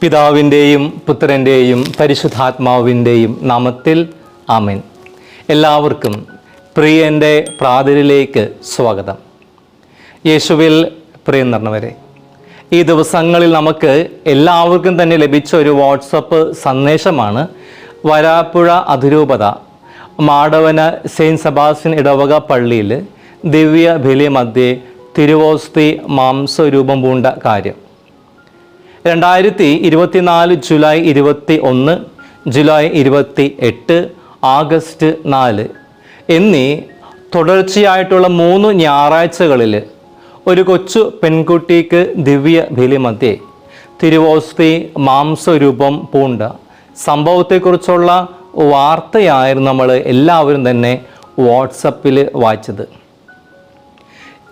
പിതാവിന്റെയും പുത്രന്റെയും പരിശുദ്ധാത്മാവിന്റെയും നാമത്തിൽ ആമേൻ. എല്ലാവർക്കും പ്രിയന്റെ പ്രാതിരിലേക്ക് സ്വാഗതം. യേശുവിൽ പ്രിയം നിറഞ്ഞവരെ ഈ ദിവസങ്ങളിൽ നമുക്ക് എല്ലാവർക്കും തന്നെ ലഭിച്ച ഒരു വാട്സപ്പ് സന്ദേശമാണ്. വരാപ്പുഴ അതിരൂപത മാടവന സെയിന്റ് സെബാസ്റ്റ്യൻ ഇടവക പള്ളിയിൽ ദിവ്യ ബലി മധ്യേ തിരുവോസ്തി മാംസരൂപം പൂണ്ട കാര്യം. രണ്ടായിരത്തി ഇരുപത്തിനാല് ജൂലൈ ഇരുപത്തി ഒന്ന് ജൂലൈ ഇരുപത്തി എട്ട് ആഗസ്റ്റ് നാല് എന്നീ തുടർച്ചയായിട്ടുള്ള മൂന്ന് ഞായറാഴ്ചകളിൽ ഒരു കൊച്ചു പെൺകുട്ടിക്ക് ദിവ്യ ബലിമധ്യേ തിരുവോസ്തി മാംസരൂപം പൂണ്ട. സംഭവത്തെക്കുറിച്ചുള്ള വാർത്തയായിരുന്നു നമ്മൾ എല്ലാവരും തന്നെ വാട്സപ്പിൽ വായിച്ചത്.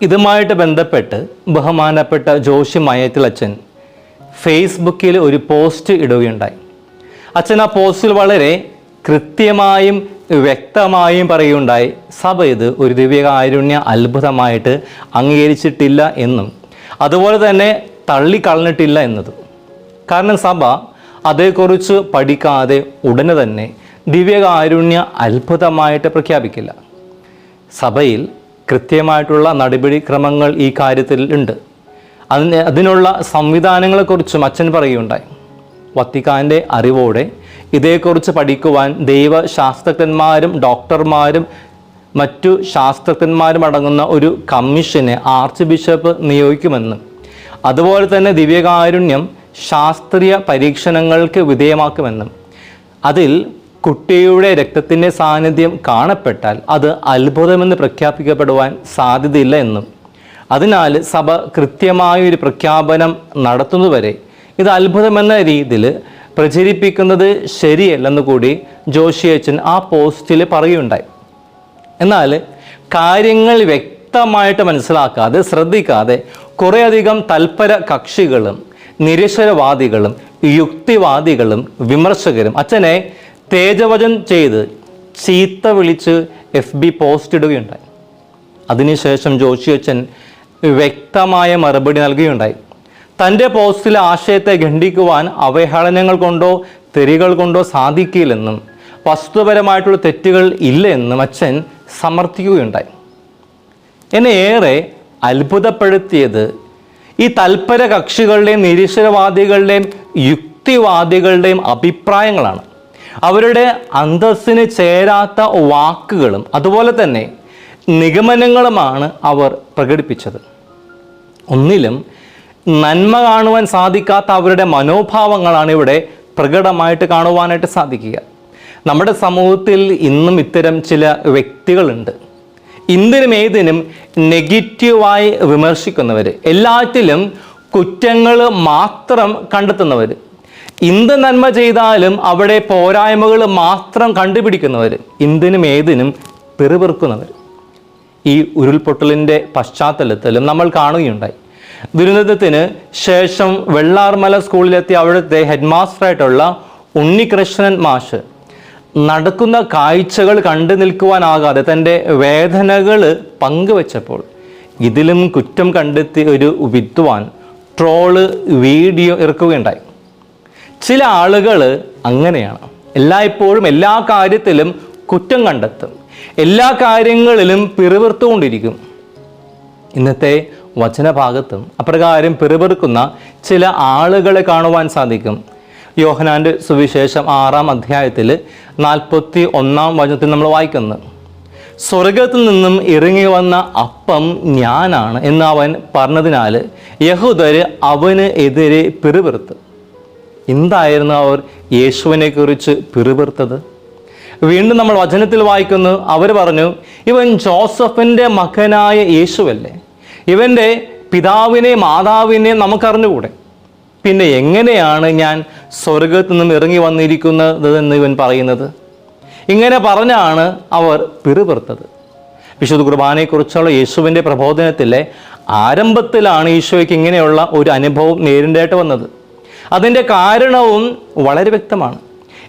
ഇതുമായിട്ട് ബന്ധപ്പെട്ട് ബഹുമാനപ്പെട്ട ജോഷി മയത്തിലച്ചൻ ഫേസ്ബുക്കിൽ ഒരു പോസ്റ്റ് ഇടുകയുണ്ടായി. അച്ഛൻ ആ പോസ്റ്റിൽ വളരെ കൃത്യമായും വ്യക്തമായും പറയുകയുണ്ടായി സഭ ഇത് ഒരു ദിവ്യകാരുണ്യ അത്ഭുതമായിട്ട് അംഗീകരിച്ചിട്ടില്ല എന്നും അതുപോലെ തന്നെ തള്ളിക്കളഞ്ഞിട്ടില്ല എന്നതും. കാരണം സഭ അതേക്കുറിച്ച് പഠിക്കാതെ ഉടനെ തന്നെ ദിവ്യകാരുണ്യ അത്ഭുതമായിട്ട് പ്രഖ്യാപിക്കില്ല. സഭയിൽ കൃത്യമായിട്ടുള്ള നടപടിക്രമങ്ങൾ ഈ കാര്യത്തിൽ ഉണ്ട്. അതിന് അതിനുള്ള സംവിധാനങ്ങളെക്കുറിച്ചും അച്ഛൻ പറയുകയുണ്ടായി. വത്തിക്കാന്റെ അറിവോടെ ഇതേക്കുറിച്ച് പഠിക്കുവാൻ ദൈവശാസ്ത്രജ്ഞന്മാരും ഡോക്ടർമാരും മറ്റു ശാസ്ത്രജ്ഞന്മാരും അടങ്ങുന്ന ഒരു കമ്മീഷനെ ആർച്ച് ബിഷപ്പ് നിയോഗിക്കുമെന്നും അതുപോലെ തന്നെ ദിവ്യകാരുണ്യം ശാസ്ത്രീയ പരീക്ഷണങ്ങൾക്ക് വിധേയമാക്കുമെന്നും അതിൽ കുട്ടിയുടെ രക്തത്തിന്റെ സാന്നിധ്യം കാണപ്പെട്ടാൽ അത് അത്ഭുതമെന്ന് പ്രഖ്യാപിക്കപ്പെടുവാൻ സാധ്യതയില്ല എന്നും അതിനാൽ സഭ കൃത്യമായൊരു പ്രഖ്യാപനം നടത്തുന്നതുവരെ ഇത് അത്ഭുതമെന്ന രീതിയിൽ പ്രചരിപ്പിക്കുന്നത് ശരിയല്ലെന്ന് കൂടി ജോഷിയച്ചൻ ആ പോസ്റ്റിൽ പറയുകയുണ്ടായി. എന്നാൽ കാര്യങ്ങൾ വ്യക്തമായിട്ട് മനസ്സിലാക്കാതെ ശ്രദ്ധിക്കാതെ കുറേയധികം തൽപര കക്ഷികളും നിരീശ്വരവാദികളും യുക്തിവാദികളും വിമർശകരും അച്ഛനെ തേജവചം ചെയ്ത് ചീത്ത വിളിച്ച് എഫ് ബി പോസ്റ്റ് ഇടുകയുണ്ടായി അതിനുശേഷം അച്ഛൻ വ്യക്തമായ മറുപടി നൽകുകയുണ്ടായി. തന്റെ പോസ്റ്റിലെ ആശയത്തെ ഖണ്ഡിക്കുവാൻ അവഹേളനങ്ങൾ കൊണ്ടോ തെറികൾ കൊണ്ടോ സാധിക്കില്ലെന്നും വസ്തുപരമായിട്ടുള്ള തെറ്റുകൾ ഇല്ല എന്നും അച്ഛൻ സമർത്ഥിക്കുകയുണ്ടായി. എന്നെ ഏറെ അത്ഭുതപ്പെടുത്തിയത് ഈ തൽപര കക്ഷികളുടെയും നിരീശ്വരവാദികളുടെയും യുക്തിവാദികളുടെയും അഭിപ്രായങ്ങളാണ്. അവരുടെ അന്തസ്സിന് ചേരാത്ത വാക്കുകളും അതുപോലെ തന്നെ നിഗമനങ്ങളുമാണ് അവർ പ്രകടിപ്പിച്ചത്. ഒന്നിലും നന്മ കാണുവാൻ സാധിക്കാത്ത അവരുടെ മനോഭാവങ്ങളാണ് ഇവിടെ പ്രകടമായിട്ട് കാണുവാനായിട്ട് സാധിക്കുക. നമ്മുടെ സമൂഹത്തിൽ ഇന്നും ഇത്തരം ചില വ്യക്തികളുണ്ട്. ഇന്തിനും ഏതിനും നെഗറ്റീവായി വിമർശിക്കുന്നവർ എല്ലാറ്റിലും കുറ്റങ്ങൾ മാത്രം കണ്ടെത്തുന്നവർ എന്ത് നന്മ ചെയ്താലും അവിടെ പോരായ്മകൾ മാത്രം കണ്ടുപിടിക്കുന്നവർ എന്തിനും ഏതിനും പിറുപിറുക്കുന്നവർ ഈ ഉരുൾപൊട്ടലിന്റെ പശ്ചാത്തലത്തിലും നമ്മൾ കാണുകയുണ്ടായി. ദുരന്തത്തിന് ശേഷം വെള്ളാർമല സ്കൂളിലെത്തിയ അവിടുത്തെ ഹെഡ് മാസ്റ്ററായിട്ടുള്ള ഉണ്ണികൃഷ്ണൻ മാഷ് നടക്കുന്ന കാഴ്ചകൾ കണ്ടു നിൽക്കുവാനാകാതെ തന്റെ വേദനകൾ പങ്കുവച്ചപ്പോൾ ഇതിലും കുറ്റം കണ്ടെത്തി ഒരു വിദ്വാൻ ട്രോൾ വീഡിയോ ഇറക്കുകയുണ്ടായി. ചില ആളുകൾ അങ്ങനെയാണ്. എല്ലായ്പ്പോഴും എല്ലാ കാര്യത്തിലും കുറ്റം കണ്ടെത്തും. എല്ലാ കാര്യങ്ങളിലും പിറുവിർത്തുകൊണ്ടിരിക്കും ഇന്നത്തെ വചനഭാഗത്തും അപ്രകാരം പിറുപിറുക്കുന്ന ചില ആളുകളെ കാണുവാൻ സാധിക്കും. യോഹനാന്റെ സുവിശേഷം ആറാം അധ്യായത്തിൽ നാൽപ്പത്തി ഒന്നാം വചനത്തിൽ നമ്മൾ വായിക്കുന്നത് സ്വർഗത്തിൽ നിന്നും ഇറങ്ങി വന്ന അപ്പം ഞാനാണ് എന്ന് അവൻ പറഞ്ഞതിനാൽ യഹൂദര് അവന് എതിരെ പിറുപിറുത്ത്. എന്തായിരുന്നു അവർ യേശുവിനെക്കുറിച്ച് പിറുപിറുത്തത്? വീണ്ടും നമ്മൾ വചനത്തിൽ വായിക്കുന്നു. അവർ പറഞ്ഞു ഇവൻ ജോസഫിന്റെ മകനായ യേശുവല്ലേ? ഇവന്റെ പിതാവിനെ മാതാവിനെ നമുക്കറിഞ്ഞുകൂടെ? പിന്നെ എങ്ങനെയാണ് ഞാൻ സ്വർഗത്തു നിന്നും ഇറങ്ങി വന്നിരിക്കുന്നത് എന്ന് ഇവൻ പറയുന്നത്? ഇങ്ങനെ പറഞ്ഞാണ് അവർ പിറുപിറുത്തത്. വിശുദ്ധ കുർബാനയെക്കുറിച്ചുള്ള യേശുവിന്റെ പ്രബോധനത്തിലെ ആരംഭത്തിലാണ് ഈശോയ്ക്ക് ഇങ്ങനെയുള്ള ഒരു അനുഭവം നേരിടേണ്ടി വന്നത്. അതിന്റെ കാരണവും വളരെ വ്യക്തമാണ്.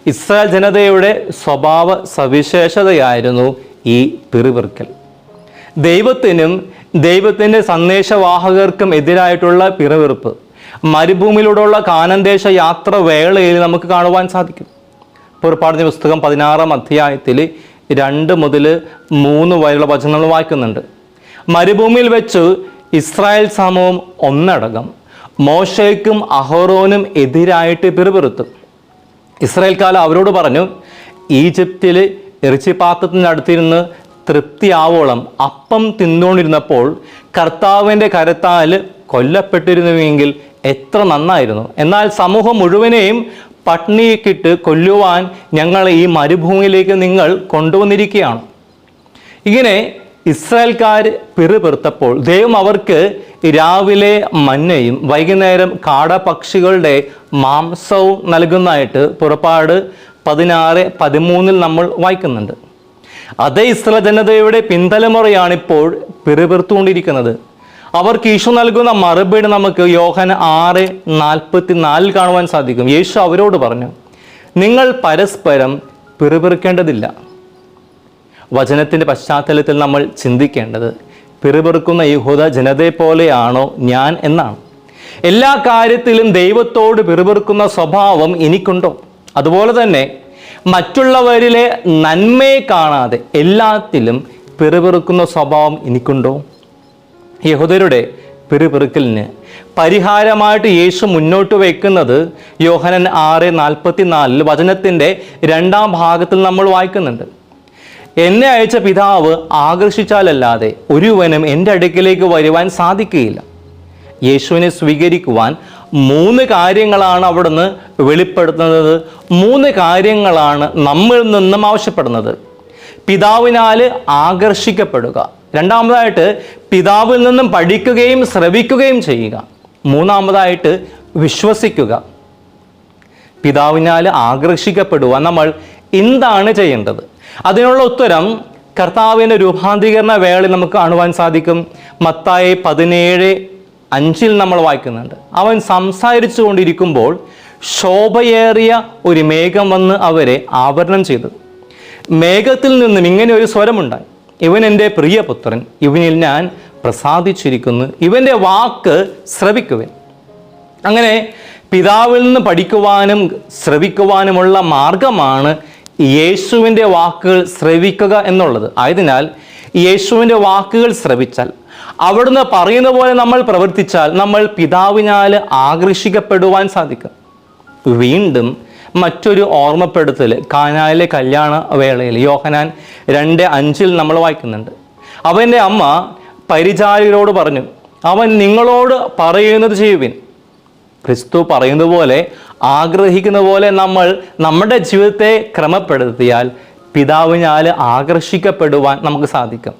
ഇസ്രായേൽ ജനതയുടെ സ്വഭാവ സവിശേഷതയായിരുന്നു ഈ പിറുപിറുക്കൽ ദൈവത്തിനും ദൈവത്തിന്റെ സന്ദേശവാഹകർക്കും എതിരായിട്ടുള്ള പിറവിറുപ്പ് മരുഭൂമിയിലൂടെയുള്ള കാനന്ദേശ യാത്ര വേളയിൽ നമുക്ക് കാണുവാൻ സാധിക്കും. പുറപ്പാടിന്റെ പുസ്തകം പതിനാറാം അധ്യായത്തിൽ രണ്ട് മുതൽ മൂന്ന് വരെയുള്ള വചനങ്ങൾ വായിക്കുന്നുണ്ട്. മരുഭൂമിയിൽ വെച്ച് ഇസ്രായേൽ സമൂഹം ഒന്നടങ്കം മോശയ്ക്കും അഹോറോനും എതിരായിട്ട് പിറുപിറുത്തു. ഇസ്രായേൽക്കാലം അവരോട് പറഞ്ഞു ഈജിപ്തിൽ ഇറച്ചിപ്പാത്രത്തിന്റെ അടുത്തിരുന്ന് തൃപ്തിയാവോളം അപ്പം തിന്നുകൊണ്ടിരുന്നപ്പോൾ കർത്താവിന്റെ കരത്താൽ കൊല്ലപ്പെട്ടിരുന്നുവെങ്കിൽ എത്ര നന്നായിരുന്നു. എന്നാൽ സമൂഹം മുഴുവനെയും പട്ടിണിക്കിട്ട് കൊല്ലുവാൻ ഞങ്ങൾ ഈ മരുഭൂമിയിലേക്ക് നിങ്ങൾ കൊണ്ടുവന്നിരിക്കുകയാണ്. ഇങ്ങനെ ഇസ്രായേൽക്കാർ പിറുപിറുത്തപ്പോൾ ദൈവം അവർക്ക് രാവിലെ മഞ്ഞയും വൈകുന്നേരം കാടപക്ഷികളുടെ മാംസവും നൽകുന്നതായിട്ട് പുറപ്പാട് പതിനാറ് പതിമൂന്നിൽ നമ്മൾ വായിക്കുന്നുണ്ട്. അതേ ഇസ്ര ജനതയുടെ പിന്തലമുറയാണിപ്പോൾ പിറുപിറുത്തുകൊണ്ടിരിക്കുന്നത്. അവർക്ക് യേശു നൽകുന്ന മറുപടി നമുക്ക് യോഹന ആറ് നാൽപ്പത്തി നാലിൽ കാണുവാൻ സാധിക്കും. യേശു അവരോട് പറഞ്ഞു നിങ്ങൾ പരസ്പരം പിറുപിറുക്കേണ്ടതില്ല. വചനത്തിന്റെ പശ്ചാത്തലത്തിൽ നമ്മൾ ചിന്തിക്കേണ്ടത് പിറുപിറുക്കുന്ന യഹൂദ ജനതയെ പോലെയാണോ ഞാൻ എന്നാണ്. എല്ലാ കാര്യത്തിലും ദൈവത്തോട് പിറുപിറുക്കുന്ന സ്വഭാവം എനിക്കുണ്ടോ? അതുപോലെ തന്നെ മറ്റുള്ളവരിലെ നന്മയെ കാണാതെ എല്ലാത്തിലും പിറുപിറുക്കുന്ന സ്വഭാവം എനിക്കുണ്ടോ? യഹൂദരുടെ പിറുപിറുക്കലിന് പരിഹാരമായിട്ട് യേശു മുന്നോട്ട് വയ്ക്കുന്നത് യോഹനൻ ആറ് നാൽപ്പത്തി നാലിൽ വചനത്തിന്റെ രണ്ടാം ഭാഗത്തിൽ നമ്മൾ വായിക്കുന്നുണ്ട്. എന്നെ അയച്ച പിതാവ് ആകർഷിച്ചാലല്ലാതെ ഒരുവനും എന്റെ അടുക്കിലേക്ക് വരുവാൻ സാധിക്കുകയില്ല. യേശുവിനെ സ്വീകരിക്കുവാൻ മൂന്ന് കാര്യങ്ങളാണ് അവിടുന്ന് വെളിപ്പെടുത്തുന്നത്. മൂന്ന് കാര്യങ്ങളാണ് നമ്മളിൽ നിന്നും ആവശ്യപ്പെടുന്നത്. പിതാവിനാൽ ആകർഷിക്കപ്പെടുക. രണ്ടാമതായിട്ട് പിതാവിൽ നിന്നും പഠിക്കുകയും ശ്രവിക്കുകയും ചെയ്യുക. മൂന്നാമതായിട്ട് വിശ്വസിക്കുക. പിതാവിനാൽ ആകർഷിക്കപ്പെടുവാൻ നമ്മൾ എന്താണ് ചെയ്യേണ്ടത്? അതിനുള്ള ഉത്തരം കർത്താവിന്റെ രൂപാന്തരീകരണ വേളയിൽ നമുക്ക് കാണുവാൻ സാധിക്കും. മത്തായി പതിനേഴ് അഞ്ചിൽ നമ്മൾ വായിക്കുന്നുണ്ട്. അവൻ സംസാരിച്ചു കൊണ്ടിരിക്കുമ്പോൾ ശോഭയേറിയ ഒരു മേഘം വന്ന് അവരെ ആവരണം ചെയ്തു. മേഘത്തിൽ നിന്നും ഇങ്ങനെ ഒരു സ്വരമുണ്ടായി. ഇവൻ എന്റെ പ്രിയപുത്രൻ ഇവനിൽ ഞാൻ പ്രസാദിച്ചിരിക്കുന്നു. ഇവന്റെ വാക്ക് ശ്രവിക്കുവൻ. അങ്ങനെ പിതാവിൽ നിന്ന് പഠിക്കുവാനും ശ്രവിക്കുവാനുമുള്ള മാർഗമാണ് യേശുവിന്റെ വാക്കുകൾ ശ്രവിക്കുക എന്നുള്ളത്. ആയതിനാൽ യേശുവിന്റെ വാക്കുകൾ ശ്രവിച്ചാൽ അവിടുന്ന് പറയുന്ന പോലെ നമ്മൾ പ്രവർത്തിച്ചാൽ നമ്മൾ പിതാവിനാൽ ആകർഷിക്കപ്പെടുവാൻ സാധിക്കും. വീണ്ടും മറ്റൊരു ഓർമ്മപ്പെടുത്തൽ കാനായിലെ കല്യാണ വേളയിൽ യോഹനാൻ രണ്ട് അഞ്ചിൽ നമ്മൾ വായിക്കുന്നുണ്ട്. അവന്റെ അമ്മ പരിചാരികരോട് പറഞ്ഞു അവൻ നിങ്ങളോട് പറയുന്നത് ചെയ്യുവിൻ. ക്രിസ്തു പറയുന്നത് പോലെ ആഗ്രഹിക്കുന്ന പോലെ നമ്മൾ നമ്മുടെ ജീവിതത്തെ ക്രമപ്പെടുത്തിയാൽ പിതാവിനാൽ ആകർഷിക്കപ്പെടുവാൻ നമുക്ക് സാധിക്കും.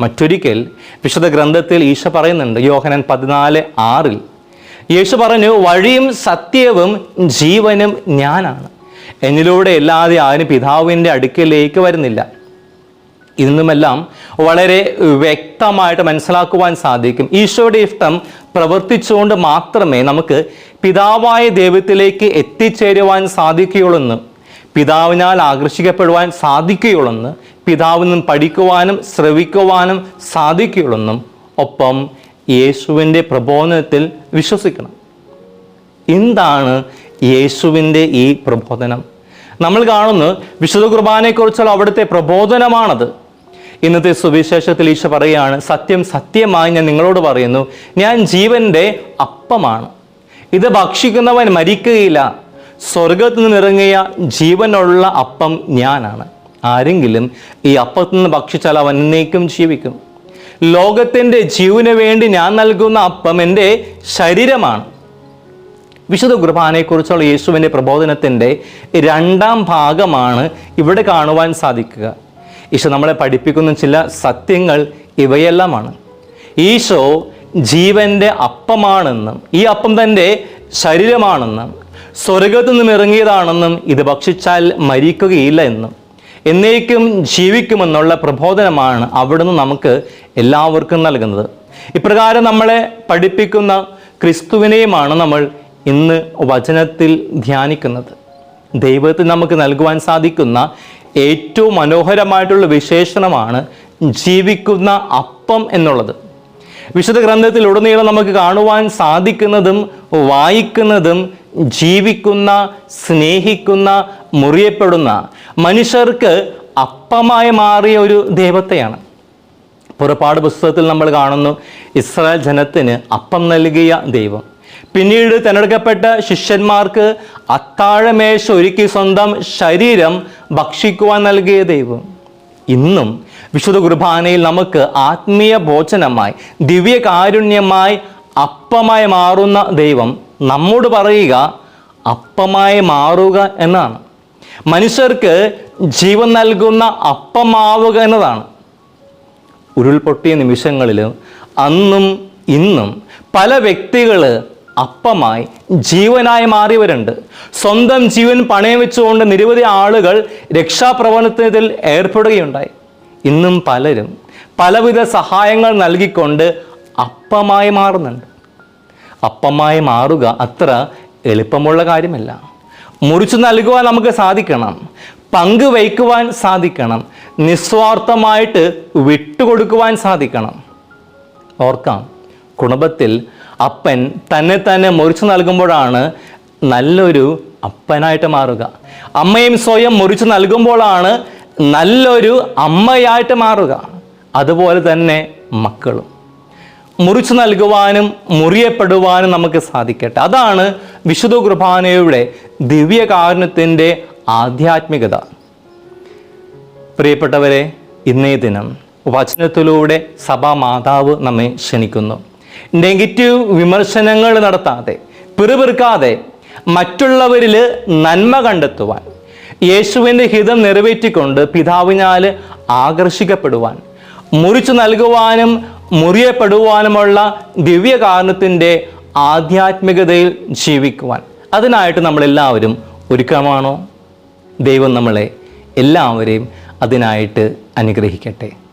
മറ്റൊരിക്കൽ വിശുദ്ധ ഗ്രന്ഥത്തിൽ ഈശോ പറയുന്നുണ്ട് യോഹനൻ പതിനാല് ആറിൽ യേശു പറഞ്ഞു വഴിയും സത്യവും ജീവനും ഞാനാണ്. എന്നിലൂടെ അല്ലാതെ ആരും പിതാവിന്റെ അടുക്കലേക്ക് വരുന്നില്ല. ഇന്നുമെല്ലാം വളരെ വ്യക്തമായിട്ട് മനസ്സിലാക്കുവാൻ സാധിക്കും. ഈശോയുടെ ഇഷ്ടം പ്രവർത്തിച്ചുകൊണ്ട് മാത്രമേ നമുക്ക് പിതാവായ ദൈവത്തിലേക്ക് എത്തിച്ചേരുവാൻ സാധിക്കുകയുള്ളെന്ന് പിതാവിനാൽ ആകർഷിക്കപ്പെടുവാൻ സാധിക്കുകയുള്ളെന്ന് പിതാവിൽ നിന്നും പഠിക്കുവാനും ശ്രവിക്കുവാനും സാധിക്കുകയുള്ളെന്നും ഒപ്പം യേശുവിന്റെ പ്രബോധനത്തിൽ വിശ്വസിക്കണം. എന്താണ് യേശുവിന്റെ ഈ പ്രബോധനം? നമ്മൾ കാണുന്നു വിശുദ്ധ കുർബാനയെക്കുറിച്ചുള്ള അവിടുത്തെ പ്രബോധനമാണത്. ഇന്നത്തെ സുവിശേഷത്തിൽ ഈശ പറയുകയാണ് സത്യം സത്യമായി ഞാൻ നിങ്ങളോട് പറയുന്നു ഞാൻ ജീവന്റെ അപ്പമാണ്. ഇത് ഭക്ഷിക്കുന്നവൻ മരിക്കുകയില്ല സ്വർഗത്തിൽ നിന്നിറങ്ങിയ ജീവനുള്ള അപ്പം ഞാനാണ്. ആരെങ്കിലും ഈ അപ്പത്തിൽ നിന്ന് ഭക്ഷിച്ചാൽ അവൻ എന്നേക്കും ജീവിക്കും. ലോകത്തിന്റെ ജീവന് വേണ്ടി ഞാൻ നൽകുന്ന അപ്പം എന്റെ ശരീരമാണ്. വിശുദ്ധ കുർബാനയെക്കുറിച്ചുള്ള യേശുവിന്റെ പ്രബോധനത്തിന്റെ രണ്ടാം ഭാഗമാണ് ഇവിടെ കാണുവാൻ സാധിക്കുക. ഈശോ നമ്മളെ പഠിപ്പിക്കുന്ന ചില സത്യങ്ങൾ ഇവയെല്ലാമാണ്. ഈശോ ജീവന്റെ അപ്പമാണെന്നും ഈ അപ്പം തന്റെ ശരീരമാണെന്നും സ്വർഗത്തു നിന്നും ഇറങ്ങിയതാണെന്നും ഇത് ഭക്ഷിച്ചാൽ മരിക്കുകയില്ല എന്നും എന്നേക്കും ജീവിക്കുമെന്നുള്ള പ്രബോധനമാണ് അവിടുന്ന് നമുക്ക് എല്ലാവർക്കും നൽകുന്നത്. ഇപ്രകാരം നമ്മളെ പഠിപ്പിക്കുന്ന ക്രിസ്തുവിനെയുമാണ് നമ്മൾ ഇന്ന് വചനത്തിൽ ധ്യാനിക്കുന്നത്. ദൈവത്തിന് നമുക്ക് നൽകുവാൻ സാധിക്കുന്ന ഏറ്റവും മനോഹരമായിട്ടുള്ള വിശേഷണമാണ് ജീവിക്കുന്ന അപ്പം എന്നുള്ളത്. വിശുദ്ധ ഗ്രന്ഥത്തിൽ ഉടനീളം നമുക്ക് കാണുവാൻ സാധിക്കുന്നതും വായിക്കുന്നതും ജീവിക്കുന്ന സ്നേഹിക്കുന്ന മുറിയപ്പെടുന്ന മനുഷ്യർക്ക് അപ്പമായി മാറിയ ഒരു ദൈവത്തെയാണ്. പുറപ്പാട് പുസ്തകത്തിൽ നമ്മൾ കാണുന്നു ഇസ്രായേൽ ജനത്തിന് അപ്പം നൽകിയ ദൈവം. പിന്നീട് തിരഞ്ഞെടുക്കപ്പെട്ട ശിഷ്യന്മാർക്ക് അത്താഴമേശ ഒരുക്കി സ്വന്തം ശരീരം ഭക്ഷിക്കുവാൻ നൽകിയ ദൈവം. ഇന്നും വിശുദ്ധ കുർബാനയിൽ നമുക്ക് ആത്മീയ ഭോജനമായി ദിവ്യകാരുണ്യമായി അപ്പമായി മാറുന്ന ദൈവം നമ്മോട് പറയുക അപ്പമായി മാറുക എന്നാണ്. മനുഷ്യർക്ക് ജീവൻ നൽകുന്ന അപ്പമാവുക എന്നതാണ്. ഉരുൾപൊട്ടിയ നിമിഷങ്ങളിൽ അന്നും ഇന്നും പല വ്യക്തികൾ അപ്പമായി ജീവനായി മാറിയവരുണ്ട്. സ്വന്തം ജീവൻ പണയം വെച്ചുകൊണ്ട് നിരവധി ആളുകൾ രക്ഷാപ്രവർത്തനത്തിൽ ഏർപ്പെടുകയുണ്ടായി. ഇന്നും പലരും പലവിധ സഹായങ്ങൾ നൽകിക്കൊണ്ട് അപ്പമായി മാറുന്നുണ്ട്. അപ്പമായി മാറുക അത്ര എളുപ്പമുള്ള കാര്യമല്ല. മുറിച്ചു നൽകുവാൻ നമുക്ക് സാധിക്കണം. പങ്കുവയ്ക്കുവാൻ സാധിക്കണം. നിസ്വാർത്ഥമായിട്ട് വിട്ടുകൊടുക്കുവാൻ സാധിക്കണം. ഓർക്കാം കുടുംബത്തിൽ അപ്പൻ തന്നെ തന്നെ മുറിച്ചു നൽകുമ്പോഴാണ് നല്ലൊരു അപ്പനായിട്ട് മാറുക. അമ്മയും സ്വയം മുറിച്ചു നൽകുമ്പോഴാണ് നല്ലൊരു അമ്മയായിട്ട് മാറുക. അതുപോലെ തന്നെ മക്കളും. മുറിച്ചു നൽകുവാനും മുറിയപ്പെടുവാനും നമുക്ക് സാധിക്കട്ടെ. അതാണ് വിശുദ്ധ കുർബാനയുടെ ദിവ്യകാരുണ്യത്തിന്റെ ആധ്യാത്മികത. പ്രിയപ്പെട്ടവരെ ഇന്നേ ദിനം വചനത്തിലൂടെ സഭാ മാതാവ് നമ്മെ ക്ഷണിക്കുന്നു. നെഗറ്റീവ് വിമർശനങ്ങൾ നടത്താതെ പിറുപിറുക്കാതെ മറ്റുള്ളവരിൽ നന്മ കണ്ടെത്തുവാൻ യേശുവിന്റെ ഹിതം നിറവേറ്റിക്കൊണ്ട് പിതാവിനാൽ ആകർഷിക്കപ്പെടുവാൻ മുറിച്ചു നൽകുവാനും മുറിയപ്പെടുവാനുമുള്ള ദിവ്യകാരണത്തിന്റെ ആധ്യാത്മികതയിൽ ജീവിക്കുവാൻ. അതിനായിട്ട് നമ്മളെല്ലാവരും ഒരുക്കമാണോ? ദൈവം നമ്മളെ എല്ലാവരെയും അതിനായിട്ട് അനുഗ്രഹിക്കട്ടെ.